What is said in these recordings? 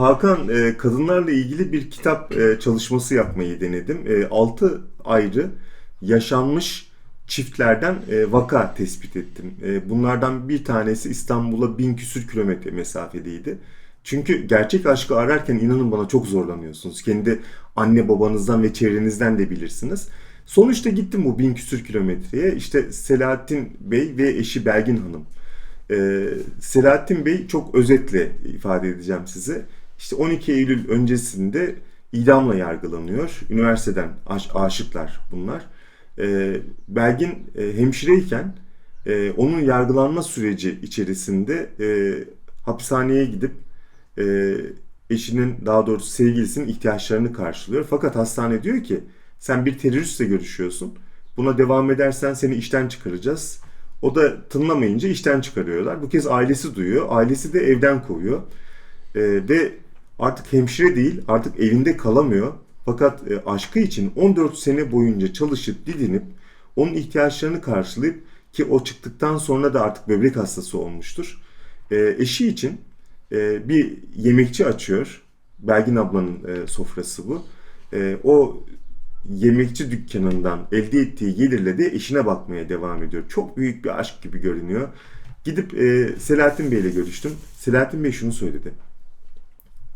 Hakan e, kadınlarla ilgili bir kitap e, çalışması yapmayı denedim. E, 6 ayrı yaşanmış çiftlerden e, vaka tespit ettim. E, bunlardan bir tanesi İstanbul'a bin küsür kilometre mesafedeydi. Çünkü gerçek aşkı ararken inanın bana çok zorlanıyorsunuz. Kendi anne babanızdan ve çevrenizden de bilirsiniz. Sonuçta gittim bu bin küsür kilometreye. İşte Selahattin Bey ve eşi Belgin Hanım. Ee, Selahattin Bey çok özetle ifade edeceğim size. İşte 12 Eylül öncesinde idamla yargılanıyor. Üniversiteden aş- aşıklar bunlar. Ee, Belgin e, hemşireyken e, onun yargılanma süreci içerisinde e, hapishaneye gidip e, eşinin daha doğrusu sevgilisinin ihtiyaçlarını karşılıyor. Fakat hastane diyor ki sen bir teröristle görüşüyorsun. Buna devam edersen seni işten çıkaracağız. O da tınlamayınca işten çıkarıyorlar. Bu kez ailesi duyuyor. Ailesi de evden kovuyor. E, ve artık hemşire değil artık evinde kalamıyor. Fakat e, aşkı için 14 sene boyunca çalışıp didinip onun ihtiyaçlarını karşılayıp ki o çıktıktan sonra da artık böbrek hastası olmuştur. E, eşi için e, bir yemekçi açıyor. Belgin ablanın sofrası bu. O yemekçi dükkanından elde ettiği gelirle de eşine bakmaya devam ediyor. Çok büyük bir aşk gibi görünüyor. Gidip Selahattin Bey ile görüştüm. Selahattin Bey şunu söyledi.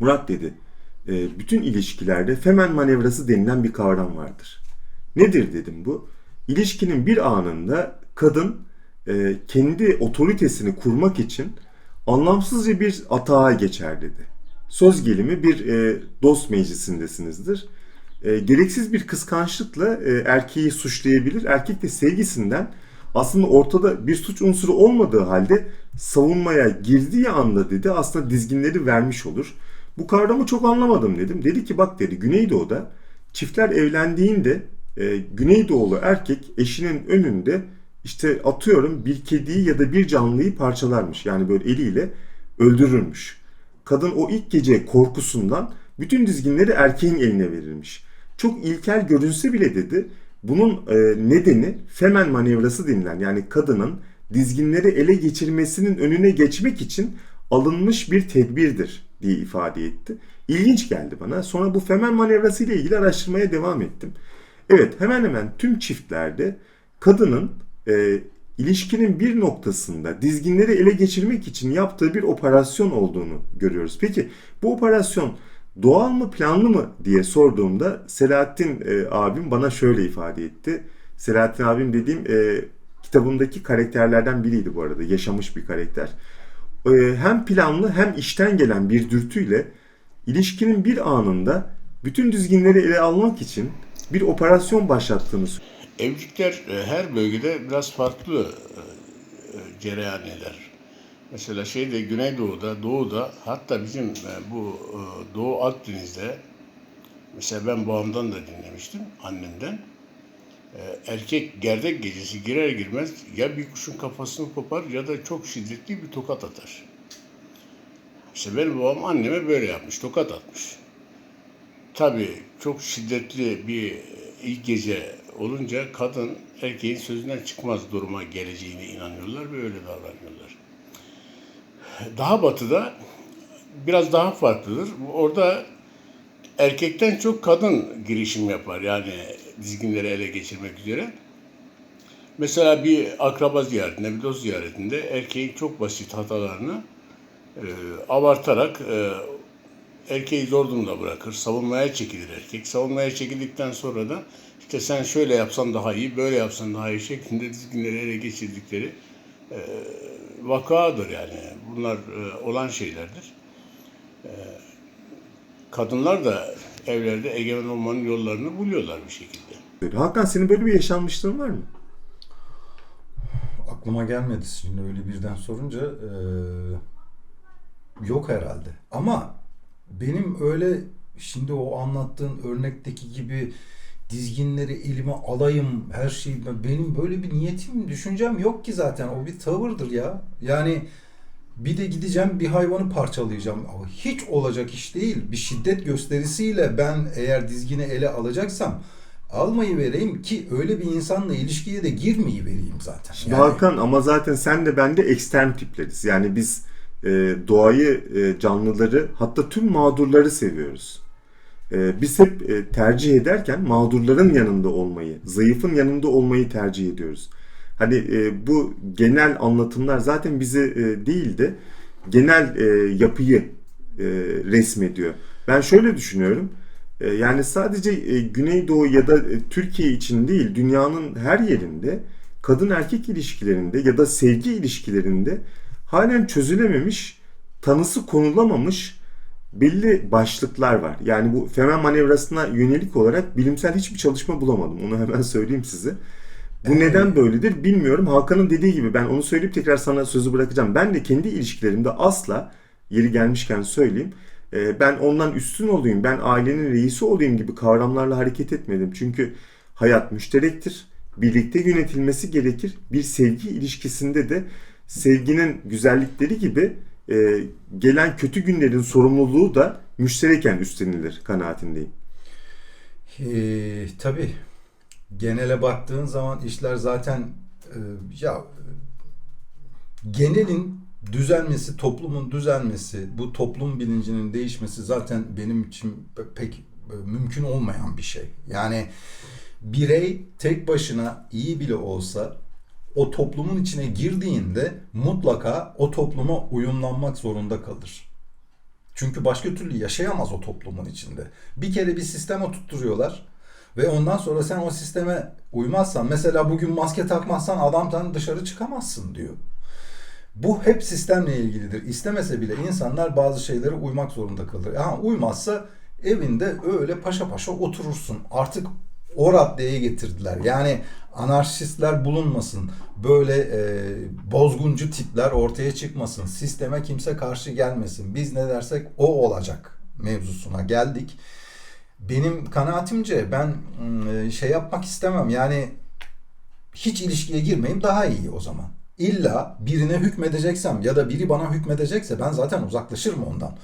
Murat dedi, e, bütün ilişkilerde femen manevrası denilen bir kavram vardır. Nedir dedim bu? İlişkinin bir anında kadın e, kendi otoritesini kurmak için anlamsızca bir atağa geçer dedi. Söz gelimi bir e, dost meclisindesinizdir. E, gereksiz bir kıskançlıkla e, erkeği suçlayabilir. Erkek de sevgisinden aslında ortada bir suç unsuru olmadığı halde savunmaya girdiği anda dedi aslında dizginleri vermiş olur. Bu kavramı çok anlamadım dedim. Dedi ki bak dedi Güneydoğu'da çiftler evlendiğinde e, Güneydoğulu erkek eşinin önünde işte atıyorum bir kediyi ya da bir canlıyı parçalarmış. Yani böyle eliyle öldürürmüş. Kadın o ilk gece korkusundan bütün dizginleri erkeğin eline verirmiş. Çok ilkel görünse bile dedi bunun e, nedeni femen manevrası denilen yani kadının dizginleri ele geçirmesinin önüne geçmek için alınmış bir tedbirdir diye ifade etti. İlginç geldi bana. Sonra bu femen manevrası ile ilgili araştırmaya devam ettim. Evet hemen hemen tüm çiftlerde kadının e, ilişkinin bir noktasında dizginleri ele geçirmek için yaptığı bir operasyon olduğunu görüyoruz. Peki bu operasyon doğal mı planlı mı diye sorduğumda Selahattin e, abim bana şöyle ifade etti. Selahattin abim dediğim e, kitabımdaki karakterlerden biriydi bu arada. Yaşamış bir karakter. E, hem planlı hem işten gelen bir dürtüyle ilişkinin bir anında bütün dizginleri ele almak için bir operasyon başlattığını söylüyor. E, her bölgede biraz farklı e, cereyan eder. Mesela şeyde Güneydoğu'da, Doğu'da hatta bizim bu Doğu Akdeniz'de mesela ben babamdan da dinlemiştim annemden. E, erkek gerdek gecesi girer girmez ya bir kuşun kafasını kopar ya da çok şiddetli bir tokat atar. İşte benim babam anneme böyle yapmış, tokat atmış. Tabii çok şiddetli bir ilk gece olunca kadın erkeğin sözünden çıkmaz duruma geleceğine inanıyorlar ve öyle davranıyorlar. Daha batıda biraz daha farklıdır. Orada erkekten çok kadın girişim yapar yani dizginleri ele geçirmek üzere. Mesela bir akraba ziyaretinde, bir dost ziyaretinde erkeğin çok basit hatalarını e, abartarak e, erkeği zor durumda bırakır. Savunmaya çekilir erkek. Savunmaya çekildikten sonra da işte sen şöyle yapsan daha iyi, böyle yapsan daha iyi şeklinde dizginleri ele geçirdikleri e, vakadır yani. Bunlar e, olan şeylerdir. E, kadınlar da evlerde egemen olmanın yollarını buluyorlar bir şekilde. Hakan senin böyle bir yaşanmışlığın var mı? Aklıma gelmedi şimdi öyle birden sorunca eee, yok herhalde. Ama benim öyle şimdi o anlattığın örnekteki gibi dizginleri elime alayım her şeyi benim böyle bir niyetim düşüncem yok ki zaten o bir tavırdır ya. Yani bir de gideceğim bir hayvanı parçalayacağım. Ama Hiç olacak iş değil. Bir şiddet gösterisiyle ben eğer dizgini ele alacaksam almayı vereyim ki öyle bir insanla ilişkiye de girmeyi vereyim zaten. Şimdi Yani- Hakan ama zaten sen de ben de ekstrem tipleriz. Yani biz e, doğayı, e, canlıları hatta tüm mağdurları seviyoruz. E, biz hep e, tercih ederken mağdurların yanında olmayı, zayıfın yanında olmayı tercih ediyoruz. Hani e, bu genel anlatımlar zaten bizi e, değil de genel e, yapıyı e, resmediyor. Ben şöyle düşünüyorum. E, yani sadece e, Güneydoğu ya da e, Türkiye için değil, dünyanın her yerinde kadın erkek ilişkilerinde ya da sevgi ilişkilerinde halen çözülememiş, tanısı konulamamış belli başlıklar var. Yani bu femen manevrasına yönelik olarak bilimsel hiçbir çalışma bulamadım. Onu hemen söyleyeyim size. Bu neden böyledir bilmiyorum. Hakan'ın dediği gibi ben onu söyleyip tekrar sana sözü bırakacağım. Ben de kendi ilişkilerimde asla yeri gelmişken söyleyeyim. e, Ben ondan üstün olayım, ben ailenin reisi olayım gibi kavramlarla hareket etmedim. Çünkü hayat müşterektir. Birlikte yönetilmesi gerekir. Bir sevgi ilişkisinde de sevginin güzellikleri gibi e, gelen kötü günlerin sorumluluğu da müştereken üstlenilir kanaatindeyim. Ee, tabii genele baktığın zaman işler zaten e, ya genelin düzelmesi, toplumun düzelmesi, bu toplum bilincinin değişmesi zaten benim için pe- pek e, mümkün olmayan bir şey. Yani birey tek başına iyi bile olsa o toplumun içine girdiğinde mutlaka o topluma uyumlanmak zorunda kalır. Çünkü başka türlü yaşayamaz o toplumun içinde. Bir kere bir sistem oturtturuyorlar ve ondan sonra sen o sisteme uymazsan mesela bugün maske takmazsan adamdan dışarı çıkamazsın diyor. Bu hep sistemle ilgilidir. İstemese bile insanlar bazı şeylere uymak zorunda kalır. Ha, uymazsa evinde öyle paşa paşa oturursun. Artık o raddeye getirdiler. Yani anarşistler bulunmasın. Böyle e, bozguncu tipler ortaya çıkmasın. Sisteme kimse karşı gelmesin. Biz ne dersek o olacak mevzusuna geldik. Benim kanaatimce ben mm, şey yapmak istemem. Yani hiç ilişkiye girmeyeyim daha iyi o zaman. İlla birine hükmedeceksem ya da biri bana hükmedecekse ben zaten uzaklaşırım ondan.